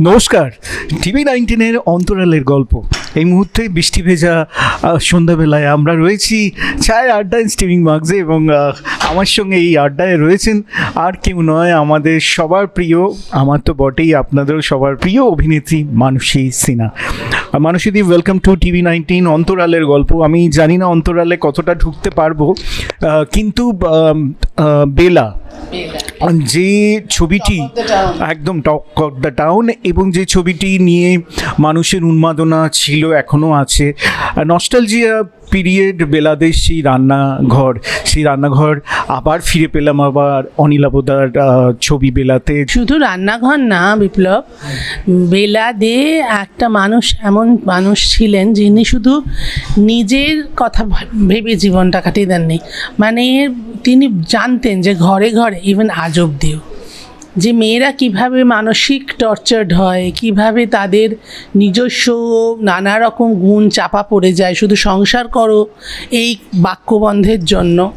নমস্কার। টিভি নাইনটিনের অন্তরালের গল্প। এই মুহূর্তে বৃষ্টি ভেজা সন্ধ্যাবেলায় আমরা রয়েছি চায় আড্ডায় স্টিমিং মার্কসে এবং আমার সঙ্গে এই আড্ডায় রয়েছেন আর কেউ নয় আমাদের সবার প্রিয় আমার তো বটেই আপনাদেরও সবার প্রিয় অভিনেত্রী মানসী সিনহা। মানসীদি ওয়েলকাম টু টিভি নাইনটিন অন্তরালের গল্প। আমি জানি না অন্তরালে কতটা ঢুকতে পারব কিন্তু বেলা। যে ছবিটি একদম টক অফ দ্য টাউন এবং যে ছবিটি নিয়ে মানুষের উন্মাদনা ছিল, এখনও আছে। নস্টালজিয়া পিরিয়ড বেলাদের সেই রান্নাঘর সেই রান্নাঘর আবার ফিরে পেলাম আবার অনিলাবদার ছবি বেলাতে। শুধু রান্নাঘর না, বিপ্লব বেলা দে একটা মানুষ, এমন মানুষ ছিলেন যিনি শুধু নিজের কথা ভেবে জীবনটা কাটিয়ে দেননি। মানে তিনি জানতেন যে ঘরে ঘরে ইভেন আজ অব্দিও। যে মেয়েরা কীভাবে মানসিক টর্চার্ড হয়, কীভাবে তাদের নিজস্ব নানা রকম গুণ চাপা পড়ে যায়, শুধু সংসার করো এই বাক্যবন্ধের জন্য।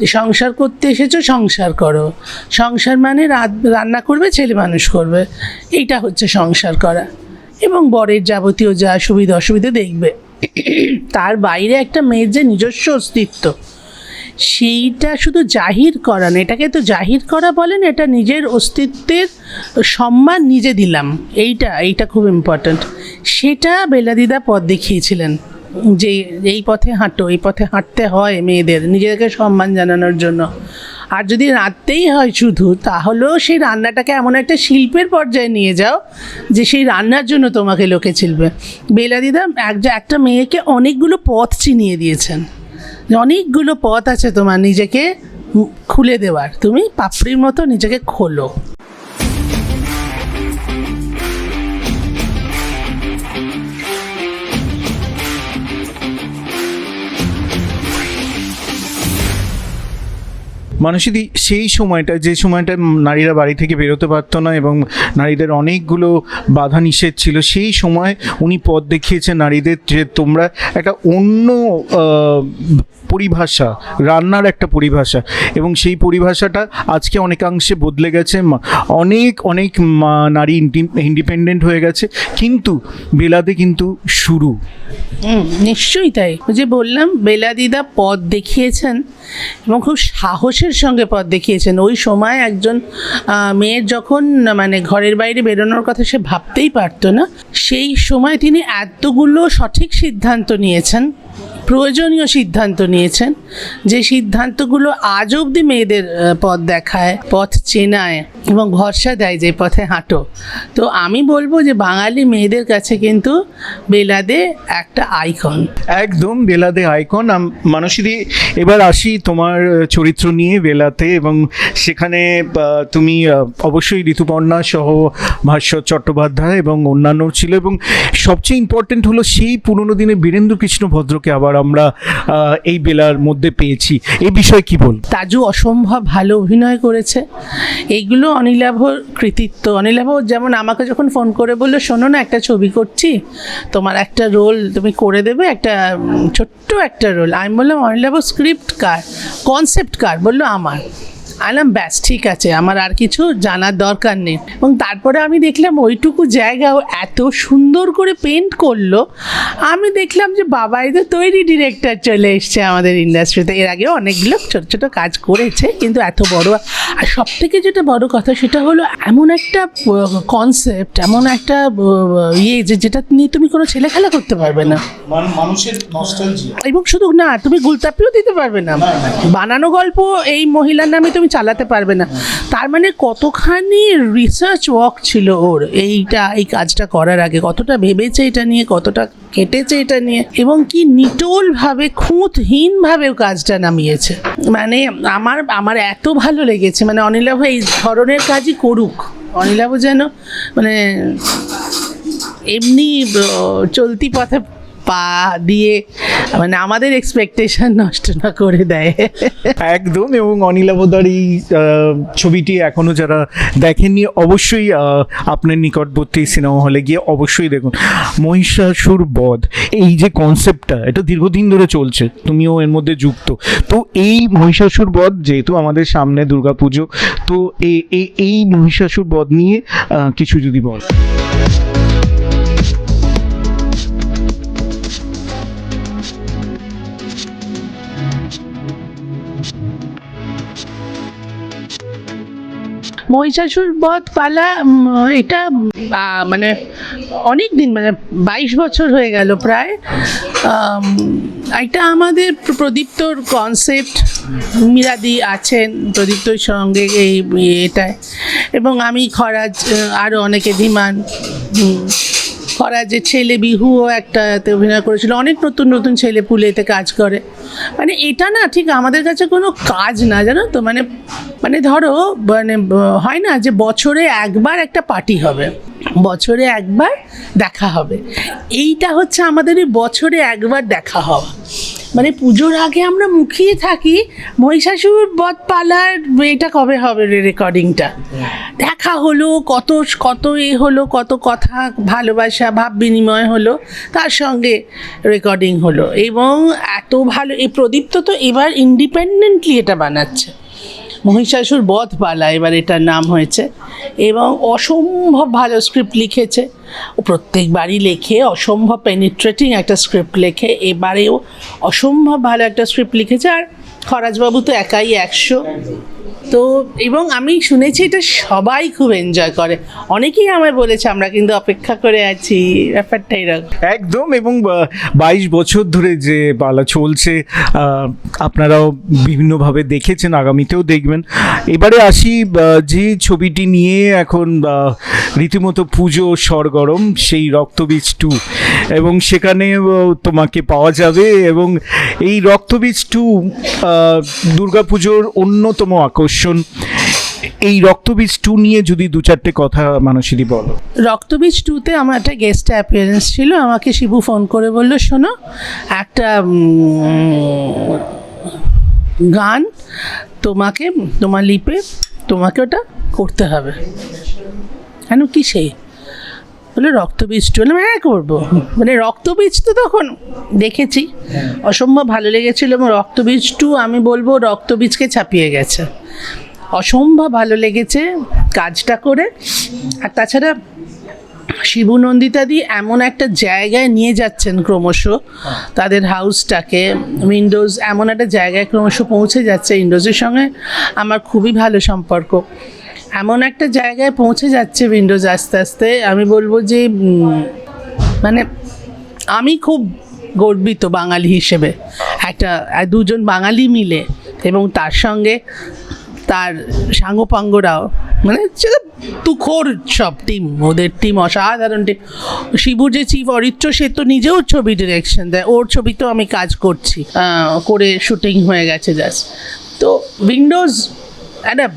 যে সংসার করতে এসেছ, সংসার করো। সংসার মানে রান্না করবে, ছেলে মানুষ করবে। এইটা হচ্ছে সংসার করা। এবং বরের যাবতীয় যা সুবিধা অসুবিধা দেখবে। তার বাইরে একটা মেয়ের যে নিজস্ব অস্তিত্ব সেইটা শুধু জাহির করা না, এটাকে তো জাহির করা বলেন, এটা নিজের অস্তিত্বের সম্মান নিজে দিলাম। এইটা এইটা খুব ইম্পর্ট্যান্ট সেটা বেলাদিদা পথ দেখিয়েছিলেন, যে এই পথে হাঁটো, এই পথে হাঁটতে হয় মেয়েদের, নিজেদেরকে সম্মান জানানোর জন্য। আর যদি রাঁধতেই হয় শুধু, তাহলেও সেই রান্নাটাকে এমন একটা শিল্পের পর্যায়ে নিয়ে যাও, যে সেই রান্নার জন্য তোমাকে লোকে চিনবে। বেলাদিদা এক একটা মেয়েকে অনেকগুলো পথ চিনিয়ে দিয়েছেন। অনেকগুলো পথ আছে তোমার নিজেকে খুলে দেওয়ার। তুমি পাপড়ির মতো নিজেকে খোলো। মানুষদি সেই সময়টা, যে সময়টা নারীরা বাড়ি থেকে বেরোতে পারতো না এবং নারীদের অনেকগুলো বাধা নিষেধ ছিল, সেই সময় উনি পথ দেখিয়েছেন নারীদের যে তোমরা একটা অন্য পরিভাষা, রান্নার একটা পরিভাষা। এবং সেই পরিভাষাটা আজকে অনেকাংশে বদলে গেছে। অনেক অনেক নারী ইন্ডিপেন্ডেন্ট হয়ে গেছে। কিন্তু বেলাতে কিন্তু শুরু। নিশ্চয়ই তাই। যে বললাম বেলাদিদা পথ দেখিয়েছেন এবং খুব সাহসের সঙ্গে পথ দেখিয়েছেন। ওই সময় একজন মেয়ের যখন মানে ঘরের বাইরে বেরোনোর কথা সে ভাবতেই পারতো না, সেই সময় তিনি এতগুলো সঠিক সিদ্ধান্ত নিয়েছেন। প্রয়োজনীয় সিদ্ধান্ত নিয়েছেন। যে সিদ্ধান্তগুলো আজ অবধি মেয়েদের পথ দেখায় পথ চেনায় এবং ভরসা দেয় যে পথে হাঁটো। তো আমি বলব যে বাঙালি মেয়েদের কাছে কিন্তু বেলাদে একটা আইকন একদম বেলাদে আইকন মানসীদি এবার আসি তোমার চরিত্র নিয়ে বেলাতে এবং সেখানে তুমি অবশ্যই ঋতুপর্ণা সহ ভাস্বর চট্টোপাধ্যায় এবং অন্যান্য ছিল এবং সবচেয়ে ইম্পর্টেন্ট হলো সেই পুরনো দিনে বীরেন্দ্র কৃষ্ণ ভদ্রকে আবার আমরা এই বেলার মধ্যে পেয়েছি। এই বিষয়ে কি বল? তাজু অসম্ভব ভালো অভিনয় করেছে। এইগুলো অনিলাভর কৃতিত্ব। অনিলাভ, যেমন আমাকে যখন ফোন করে বলল, শোনো না, একটা ছবি করছি। তোমার একটা রোল তুমি করে দেবে, একটা ছোট্ট একটা রোল। আমি বললাম, অনিলাভ স্ক্রিপ্ট কার? কনসেপ্ট কার? বলল, আমার। আলাম ব্যাস ঠিক আছে আমার আর কিছু জানার দরকার নেই। এবং তারপরে আমি দেখলাম ওইটুকু জায়গাও এত সুন্দর করে পেন্ট করল আমি দেখলাম যে বাবাই তো তৈরি ডিরেক্টর চলে এসছে আমাদের ইন্ডাস্ট্রিতে এর আগে অনেকগুলো ছোট ছোট কাজ করেছে কিন্তু এত বড়। আর সব থেকে যেটা বড় কথা সেটা হলো এমন একটা কনসেপ্ট এমন একটা ইয়ে যে যেটা নিয়ে তুমি কোনো ছেলে খেলা করতে পারবে না। মানুষের এবং শুধু না তুমি গুলতাপিও দিতে পারবে না। বানানো গল্প এই মহিলার নামে তুমি চালাতে পারবে না। তার মানে কতখানি রিসার্চ ওয়ার্ক ছিল ওর এইটা, এই কাজটা করার আগে? কতটা ভেবেছে এটা নিয়ে? কতটা কেটেছে এটা নিয়ে? এবং কি নিটোলভাবে, খুঁতহীনভাবে ও কাজটা নামিয়েছে? মানে আমার আমার এত ভালো লেগেছে। মানে অনিলাভ এই ধরনের কাজই করুক। অনিলাভ যেন মানে এমনি চলতি পথে পা দিয়ে মানে আমাদের এক্সপেকটেশন নষ্ট না করে দেয়। একদম, এবং অনিলাবদার এই ছবিটি এখনও যারা দেখেননি, অবশ্যই আপনার নিকটবর্তী সিনেমা হলে গিয়ে অবশ্যই দেখুন। মহিষাসুর বধ, এই যে কনসেপ্টটা এটা দীর্ঘদিন ধরে চলছে, তুমিও এর মধ্যে যুক্ত। তো এই মহিষাসুর বধ যেহেতু আমাদের সামনে দুর্গাপুজো, তো এই মহিষাসুর বধ নিয়ে কিছু যদি বল। মহিষাসুর বধ পালা এটা মানে অনেক দিন মানে বাইশ বছর হয়ে গেল প্রায়। এটা আমাদের প্রদীপ্তর কনসেপ্ট মিরাদি আছেন প্রদীপ্তর সঙ্গে এই, এটায়। এবং আমি খরাজ আরও অনেকে ধীমান যে ছেলে বিহুও একটাতে অভিনয় করেছিল। অনেক নতুন নতুন ছেলে পুলেতে কাজ করে। মানে এটা না ঠিক আমাদের কাছে কোনো কাজ না, জানো তো? মানে মানে ধরো মানে হয় না যে বছরে একবার একটা পার্টি হবে, বছরে একবার দেখা হবে। এইটা হচ্ছে আমাদের বছরে একবার দেখা হওয়া। মানে পুজোর আগে আমরা মুখিয়ে থাকি মহিষাসুর বধ পালার এটা কবে হবে রেকর্ডিংটা দেখা হলো, কত কত এ হলো, কত কথা, ভালোবাসা, ভাব বিনিময় হলো, তার সঙ্গে রেকর্ডিং হলো। এবং এত ভালো, এই প্রদীপ্ত তো এবার ইন্ডিপেন্ডেন্টলি এটা বানাচ্ছে। মহিষাসুর বধ পালা এবার এটার নাম হয়েছে। এবং অসম্ভব ভালো স্ক্রিপ্ট লিখেছে। প্রত্যেকবারই লেখে অসম্ভব পেনিট্রেটিং একটা স্ক্রিপ্ট লেখে। এবারেও অসম্ভব ভালো একটা স্ক্রিপ্ট লিখেছে। আর খরাজবাবু তো একাই একশো। তো, এবং আমি শুনেছি এটা সবাই খুব এনজয় করে। অনেকেই আমায় বলেছে, আমরা কিন্তু অপেক্ষা করে আছি। ব্যাপারটা এরকম। একদম, এবং বাইশ বছর ধরে যে পালা চলছে আপনারাও বিভিন্নভাবে দেখেছেন, আগামীতেও দেখবেন। এবারে আসি যে ছবিটি নিয়ে এখন রীতিমতো পুজো, সরগরম, সেই রক্তবীজ টু। এবং সেখানে তোমাকে পাওয়া যাবে, এবং এই রক্তবীজ টু দুর্গাপুজোর অন্যতম আকর্ষণ। এই রক্তবীজ টু নিয়ে যদি দু চারটে কথা মানুষেরই বলো। রক্তবীজ টুতে আমার একটা গেস্ট অ্যাপিয়ারেন্স ছিল আমাকে শিবু ফোন করে বলল শোনো একটা গান তোমাকে তোমার লিপে তোমাকে ওটা করতে হবে। কেন কি সেই বলে রক্তবীজ টু বললাম হ্যাঁ করব। মানে রক্তবীজ তো তখন দেখেছি। অসম্ভব ভালো লেগেছিল এবং রক্তবীজ টু আমি বলব রক্তবীজকে ছাপিয়ে গেছে। অসম্ভব ভালো লেগেছে কাজটা করে। আর তাছাড়া শিবু নন্দিতাদি এমন একটা জায়গায় নিয়ে যাচ্ছেন ক্রমশ তাদের হাউসটাকে উইন্ডোজ এমন একটা জায়গায় ক্রমশ পৌঁছে যাচ্ছে উইন্ডোজের সঙ্গে। আমার খুবই ভালো সম্পর্ক। এমন একটা জায়গায় পৌঁছে যাচ্ছে উইন্ডোজ আস্তে আস্তে। আমি বলব যে মানে আমি খুব গর্বিত বাঙালি হিসেবে। একটা, দুজন বাঙালি মিলে এবং তার সঙ্গে তার সাঙ্গপাঙ্গরাও মানে তুখোর সব টিম ওদের টিম অসাধারণ টিম শিবু যে চিফ অরিত্র সে তো নিজেও ছবি ডিরেকশন দেয়, ওর ছবিতেও আমি কাজ করছি। করে শুটিং হয়ে গেছে জাস্ট তো উইন্ডোজ একটা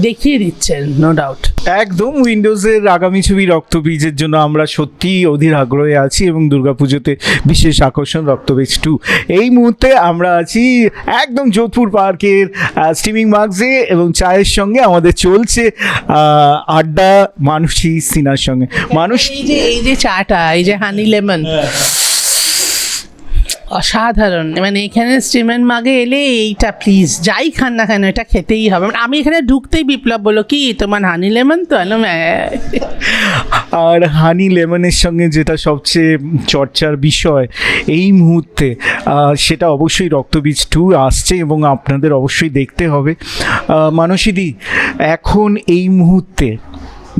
দেখিয়ে দিচ্ছেন নো ডাউট একদম উইন্ডোজের আগামী ছবি রক্তবীজের জন্য আমরা সত্যিই অধীর আগ্রহে আছি এবং দুর্গাপুজোতে বিশেষ আকর্ষণ রক্তবীজ টু এই মুহূর্তে আমরা আছি একদম যোধপুর পার্কের স্টিমিং মার্কসে এবং চায়ের সঙ্গে আমাদের চলছে আড্ডা মানুষই সিনার সঙ্গে। মানুষ এই যে এই যে চাটা এই যে হানি লেমন অসাধারণ। মানে এখানে স্টিমেন মাগে এলে এইটা প্লিজ যাই খান না কেন, এটা খেতেই হবে। মানে আমি এখানে ঢুকতেই বিপ্লব বলো কি তোমার হানি লেমন তো? আলো আর হানি লেমনের সঙ্গে যেটা সবচেয়ে চর্চার বিষয়, এই মুহূর্তে সেটা অবশ্যই রক্তবীজ টু আসছে এবং আপনাদের অবশ্যই দেখতে হবে। মানসীদি এখন এই মুহূর্তে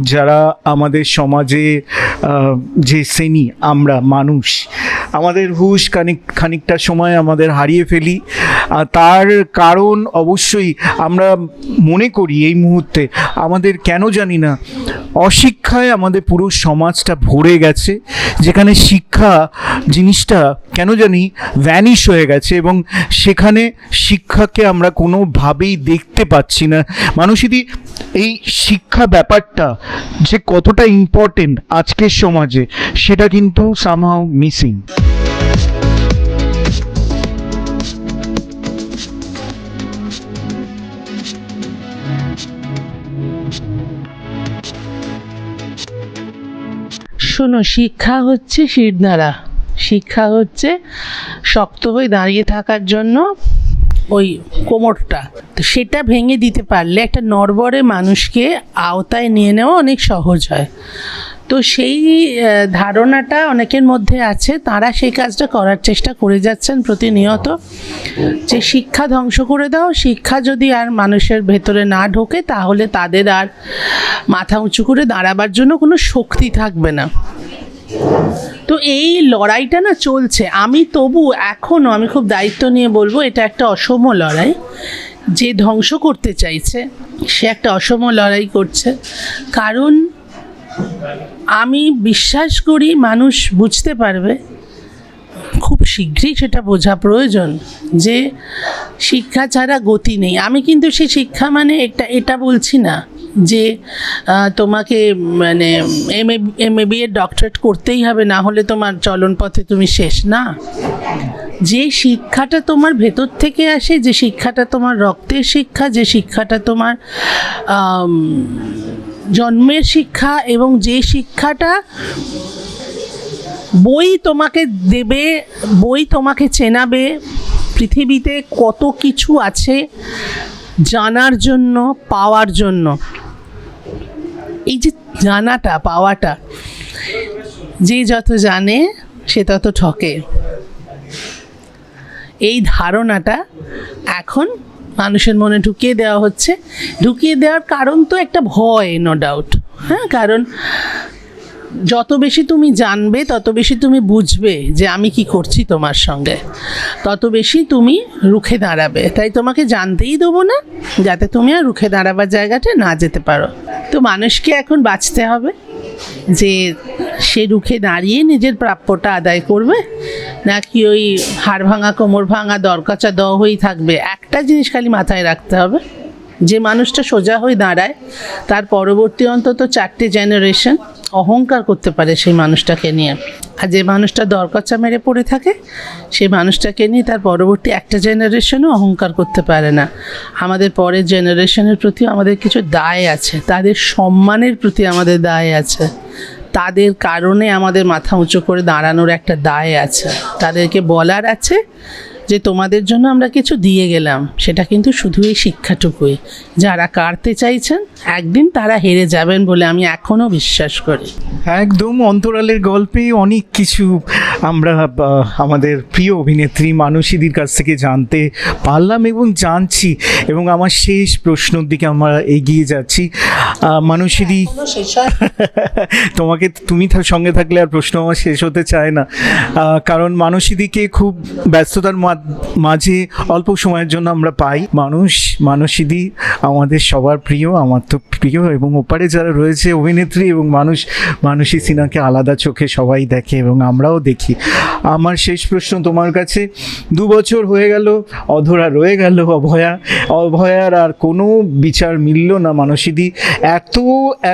যারা আমাদের সমাজে যে শ্রেণি, আমরা, মানুষ, আমাদের হুশ খানিক, খানিকটা সময় আমাদের হারিয়ে ফেলি। তার কারণ অবশ্যই আমরা মনে করি এই মুহূর্তে। আমাদের কেন জানি না অশিক্ষায় আমাদের পুরো সমাজটা ভরে গেছে, যেখানে শিক্ষা জিনিসটা কেন জানি ভ্যানিশ হয়ে গেছে এবং সেখানে শিক্ষাকে আমরা কোনোভাবেই দেখতে পাচ্ছি না। মানুষেরই এই শিক্ষা ব্যাপারটা যে কতটা ইম্পর্টেন্ট আজকের সমাজে, সেটা কিন্তু সামহাও মিসিং শোনো, শিক্ষা হচ্ছে শিরদাঁড়া শিক্ষা হচ্ছে শক্ত হয়ে দাঁড়িয়ে থাকার জন্য ওই কোমরটা। তো সেটা ভেঙে দিতে পারলে একটা নরবরে মানুষকে আওতায় নিয়ে নেওয়া অনেক সহজ হয়। তো সেই ধারণাটা অনেকের মধ্যে আছে। তারা সেই কাজটা করার চেষ্টা করে যাচ্ছেন প্রতিনিয়ত। যে শিক্ষা ধ্বংস করে দাও, শিক্ষা যদি আর মানুষের ভেতরে না ঢোকে, তাহলে তাদের আর মাথা উঁচু করে দাঁড়াবার জন্য কোনো শক্তি থাকবে না। তো এই লড়াইটা না চলছে। আমি তবু এখনও আমি খুব দায়িত্ব নিয়ে বলব, এটা একটা অসম লড়াই। যে ধ্বংস করতে চাইছে, সে একটা অসম লড়াই করছে। কারণ আমি বিশ্বাস করি মানুষ বুঝতে পারবে, খুব শীঘ্রই সেটা বোঝা প্রয়োজন যে শিক্ষা ছাড়া গতি নেই। আমি কিন্তু সেই শিক্ষা মানে এটা এটা বলছি না যে তোমাকে মানে M A M A B এর ডক্টরেট করতেই হবে, না হলে তোমার চলন পথে তুমি শেষ। না। যে শিক্ষাটা তোমার ভেতর থেকে আসে, যে শিক্ষাটা তোমার রক্তের শিক্ষা, যে শিক্ষাটা তোমার জন্মের শিক্ষা এবং যে শিক্ষাটা বই তোমাকে দেবে, বই তোমাকে চেনাবে, পৃথিবীতে কত কিছু আছে জানার জন্য, পাওয়ার জন্য। এই যে জানাটা, পাওয়াটা, যে যত জানে, সে তত ঠকে। এই ধারণাটা এখন মানুষের মনে ঢুকিয়ে দেওয়া হচ্ছে। ঢুকিয়ে দেওয়ার কারণ তো একটা ভয় নো ডাউট হ্যাঁ কারণ যত বেশি তুমি জানবে, তত বেশি তুমি বুঝবে যে আমি কি করছি তোমার সঙ্গে। তত বেশি তুমি রুখে দাঁড়াবে। তাই তোমাকে জানতেই দেবো না, যাতে তুমি আর রুখে দাঁড়াবার জায়গাটা না যেতে পারো। তো মানুষকে এখন বাঁচতে হবে। যে সে রুখে দাঁড়িয়ে নিজের প্রাপ্যটা আদায় করবে, নাকি ওই হাড় ভাঙা, কোমর ভাঙা, দরকাচা দ হয়েই থাকবে? একটা জিনিস খালি মাথায় রাখতে হবে, যে মানুষটা সোজা হয়ে দাঁড়ায়, তার পরবর্তী অন্তত চারটে জেনারেশন অহংকার করতে পারে সেই মানুষটাকে নিয়ে। আর যে মানুষটা দরকাচা মেরে পড়ে থাকে, সেই মানুষটাকে নিয়ে তার পরবর্তী একটা জেনারেশনও অহংকার করতে পারে না। আমাদের পরের জেনারেশনের প্রতি আমাদের কিছু দায় আছে, তাদের সম্মানের প্রতি আমাদের দায় আছে। তাদের কারণে আমাদের মাথা উঁচু করে দাঁড়ানোর একটা দায় আছে। তাদেরকে বলার আছে যে তোমাদের জন্য আমরা কিছু দিয়ে গেলাম, সেটা কিন্তু শুধু এই শিক্ষাটুকুই। যারা কাটতে চাইছেন, একদিন তারা হেরে যাবেন বলে আমি এখনও বিশ্বাস করি। একদম অন্তরালের গল্পে অনেক কিছু আমরা আমাদের প্রিয় অভিনেত্রী মানসীদির কাছ থেকে জানতে পারলাম এবং জানছি এবং আমার শেষ প্রশ্নর দিকে আমরা এগিয়ে যাচ্ছি। আহ, মানসীদি তোমাকে তুমি সঙ্গে থাকলে আর প্রশ্ন আমার শেষ হতে চায় না। কারণ মানসীদিকে খুব ব্যস্ততার মা- মাঝে অল্প সময়ের জন্য আমরা পাই। মানুষ মানসীদি আমাদের সবার প্রিয় আমার তো প্রিয় এবং ওপারে যারা রয়েছে অভিনেত্রী এবং মানুষ মানসী সিনহাকে আলাদা চোখে সবাই দেখে এবং আমরাও দেখি। আমার শেষ প্রশ্ন তোমার কাছে, দু বছর হয়ে গেল, অধরা রয়ে গেল অভয়া। অভয়ার আর কোনো বিচার মিলল না মানসীদি। এত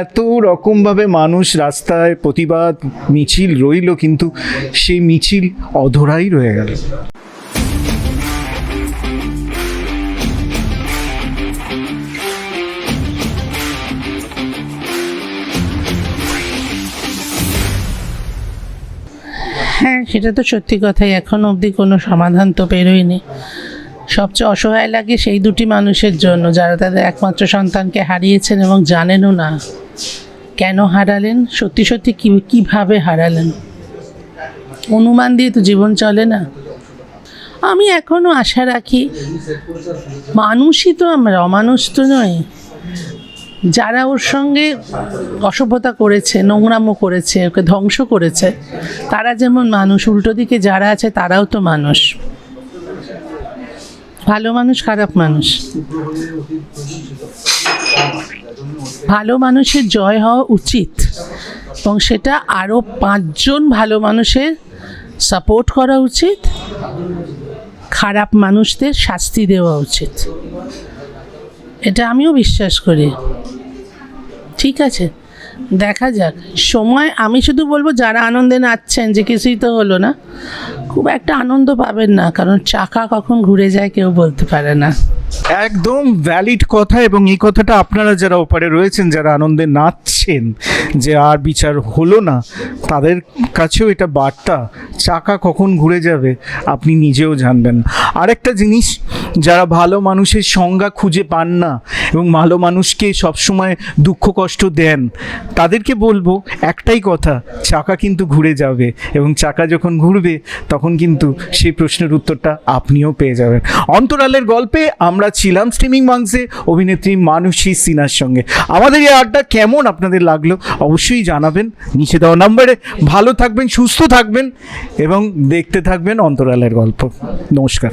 এত রকমভাবে মানুষ রাস্তায় প্রতিবাদ, মিছিল রইল, কিন্তু সেই মিছিল অধরাই রয়ে গেল। হ্যাঁ সেটা তো সত্যি কথাই। এখন অবধি কোনো সমাধান তো বেরোয়নি। সবচেয়ে অসহায় লাগে সেই দুটি মানুষের জন্য, যারা তাদের একমাত্র সন্তানকে হারিয়েছেন এবং জানেনও না। কেন হারালেন? সত্যি সত্যি কী, কীভাবে হারালেন? অনুমান দিয়ে তো জীবন চলে না। আমি এখনও আশা রাখি, মানুষই তো আমরা, অমানুষ তো নয়। যারা ওর সঙ্গে অসভ্যতা করেছে, নোংরামো করেছে, ওকে ধ্বংস করেছে, তারা যেমন মানুষ, উল্টো দিকে যারা আছে তারাও তো মানুষ। ভালো মানুষ, খারাপ মানুষ। ভালো মানুষের জয় হওয়া উচিত এবং সেটা আরও পাঁচজন ভালো মানুষের সাপোর্ট করা উচিত, খারাপ মানুষদের শাস্তি দেওয়া উচিত। এটা আমিও বিশ্বাস করি। ঠিক আছে। দেখা যাক। সময়, আমি শুধু বলব যারা আনন্দে নাচছেন যে কিছুই তো হলো না, খুব একটা আনন্দ পাবেন না, কারণ চাকা কখন ঘুরে যায় কেউ বলতে পারে না। একদম ভ্যালিড কথা এবং এই কথাটা আপনারা যারা ওপারে রয়েছেন, যারা আনন্দে নাচছেন, যে আর বিচার হলো না, তাদের কাছেও এটা বার্তা, চাকা কখন ঘুরে যাবে, আপনি নিজেও জানবেন। আরেকটা জিনিস, যারা ভালো মানুষের সংজ্ঞা খুঁজে পান না এবং ভালো মানুষকে সবসময় দুঃখ কষ্ট দেন তাদেরকে বলব, একটাই কথা, চাকা কিন্তু ঘুরে যাবে এবং চাকা যখন ঘুরবে, তখন কিন্তু সেই প্রশ্নের উত্তরটা আপনিও পেয়ে যাবেন। অন্তরালের গল্পে আমরা ছিলাম স্ট্রিমিং মাংসে, অভিনেত্রী মানুষী সিনার সঙ্গে। আমাদের এই আড্ডা কেমন আপনাদের লাগল অবশ্যই জানাবেন, নিচে দেওয়া নাম্বারে। ভালো থাকবেন, সুস্থ থাকবেন এবং দেখতে থাকবেন অন্তরালের গল্প। নমস্কার।